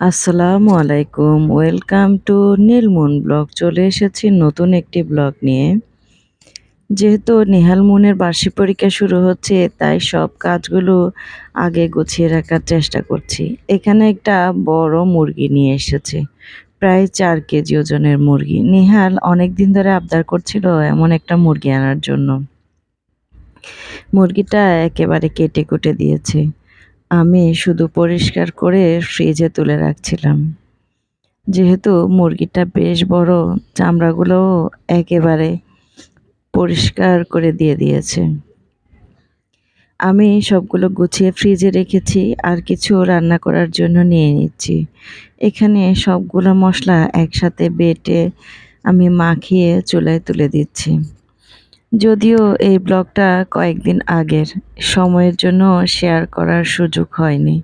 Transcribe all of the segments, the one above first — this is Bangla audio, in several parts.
আসসালামু আলাইকুম, ওয়েলকাম টু নীলমুন ব্লগ। চলে এসেছি নতুন একটি ব্লগ নিয়ে। যেহেতু নেহাল মুনের বার্ষিক পরীক্ষা শুরু হচ্ছে, তাই সব কাজগুলো আগে গুছিয়ে রাখার চেষ্টা করছি। এখানে একটা বড় মুরগি নিয়ে এসেছে, প্রায় চার কেজি ওজনের মুরগি। নিহাল অনেক দিন ধরে আবদার করছিল এমন একটা মুরগি আনার জন্য। মুরগিটা একেবারে কেটে কুটে দিয়েছে। আমি শুধু পরিষ্কার করে ফ্রিজে তুলে রাখছিলাম। যেহেতু মুরগিটা বেশ বড়, চামড়াগুলোও একেবারে পরিষ্কার করে দিয়ে দিয়েছে। আমি সবগুলো গুছিয়ে ফ্রিজে রেখেছি, আর কিছু রান্না করার জন্য নিয়ে নিচ্ছি। এখানে সবগুলো মশলা একসাথে বেটে আমি মাখিয়ে চুলায় তুলে দিচ্ছি। যদিও এই ব্লগটা কয়েকদিন আগের, সময়ের জন্য শেয়ার করার সুযোগ হয়নি।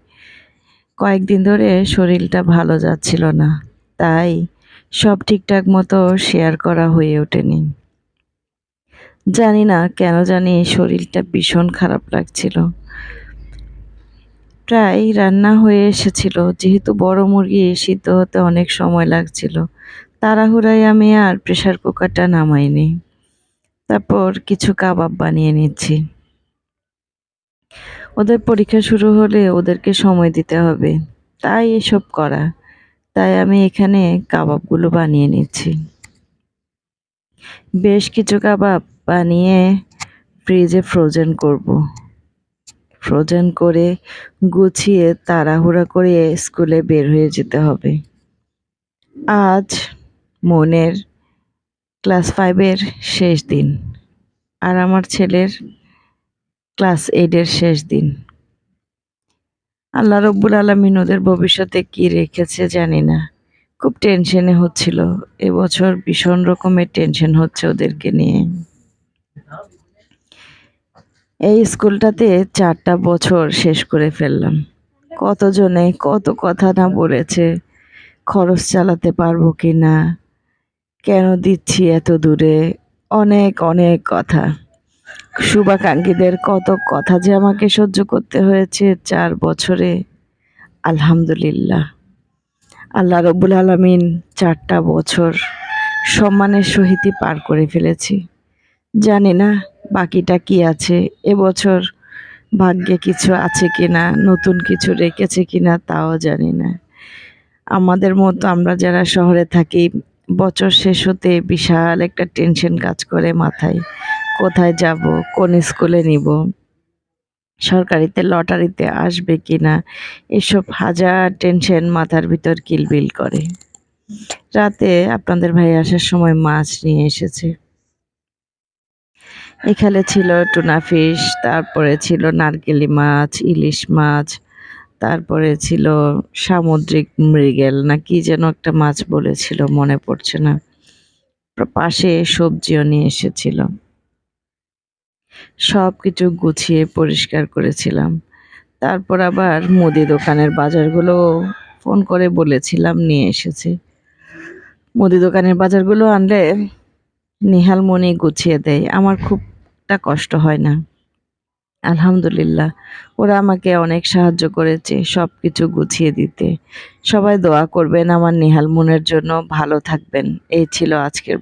কয়েকদিন ধরে শরীরটা ভালো যাচ্ছিল না, তাই সব ঠিকঠাক মতো শেয়ার করা হয়ে ওঠেনি। জানি না কেন জানি শরীরটা ভীষণ খারাপ লাগছিল। প্রায় রান্না হয়ে এসেছিল, যেহেতু বড় মুরগি সিদ্ধ হতে অনেক সময় লাগছিল। তাড়াহুড়ায় আমি আর প্রেশার কুকারটা নামাইনি। তারপর কিছু কাবাব বানিয়ে নিচ্ছি। ওদের পরীক্ষা শুরু হলে ওদেরকে সময় দিতে হবে। তাই এসব করা। তাই আমি এখানে কাবাবগুলো বানিয়ে নিচ্ছি। বেশ কিছু কাবাব বানিয়ে ফ্রিজে ফ্রোজেন করব। ফ্রোজেন করে গুছিয়ে তাড়াহুড়া করে স্কুলে বের হয়ে যেতে হবে। আজ মনের ক্লাস ফাইভের শেষ দিন আর আমার ছেলের ক্লাস এইটের শেষ দিন। আল্লাহ রব্বুল আলমিন ওদের ভবিষ্যতে কি রেখেছে জানি না। খুব টেনশনে হচ্ছিল। এবছর ভীষণ রকমের টেনশন হচ্ছে ওদেরকে নিয়ে। এই স্কুলটাতে চারটা বছর শেষ করে ফেললাম। কতজনে কত কথা না বলেছে, খরচ চালাতে পারব কি না কেন দিচ্ছি এত দূরে? অনেক অনেক কথা। শুভাকাঙ্ক্ষীদের কত কথা যে আমাকে সহ্য করতে হয়েছে চার বছরে। আলহামদুলিল্লাহ। আল্লাহ রব্বুল আলমিন চারটা বছর সম্মানের সহিতই পার করে ফেলেছি। জানি না বাকিটা কি আছে এবছর ভাগ্যে কিছু আছে কি না নতুন কিছু রেখেছে কি না তাও জানি না। আমাদের মতো আমরা যারা শহরে থাকি বছর শেষ হতে বিশাল একটা টেনশন কাজ করে মাথায়। কোথায় যাব? কোন স্কুলে নিব? সরকারিতে লটারিতে আসবে কি না এসব হাজার টেনশন মাথার ভিতর কিলবিল করে। রাতে আপনাদের ভাই আসার সময় মাছ নিয়ে এসেছে। এখানে ছিল টুনা ফিশ তারপরে ছিল নারকেলি মাছ, ইলিশ মাছ তারপরে ছিল সামুদ্রিক মৃগেল, না কি যেন একটা মাছ বলেছিল, মনে পড়ছে না। পাশে সবজিও নিয়ে এসেছিল। সব কিছু গুছিয়ে পরিষ্কার করেছিলাম। তারপর আবার মুদি দোকানের বাজারগুলো ফোন করে বলেছিলাম, নিয়ে এসেছে। মুদি দোকানের বাজারগুলো আনলে নিহাল মনি গুছিয়ে দেয়, আমার খুবটা কষ্ট হয় না। আলহামদুলিল্লাহ। ওরা আমাকে অনেক সাহায্য করেছে সব কিছু গুছিয়ে দিতে। সবাই দোয়া করবেন আমার নিহাল মনের জন্য ভালো থাকবেন। এই ছিল আজকের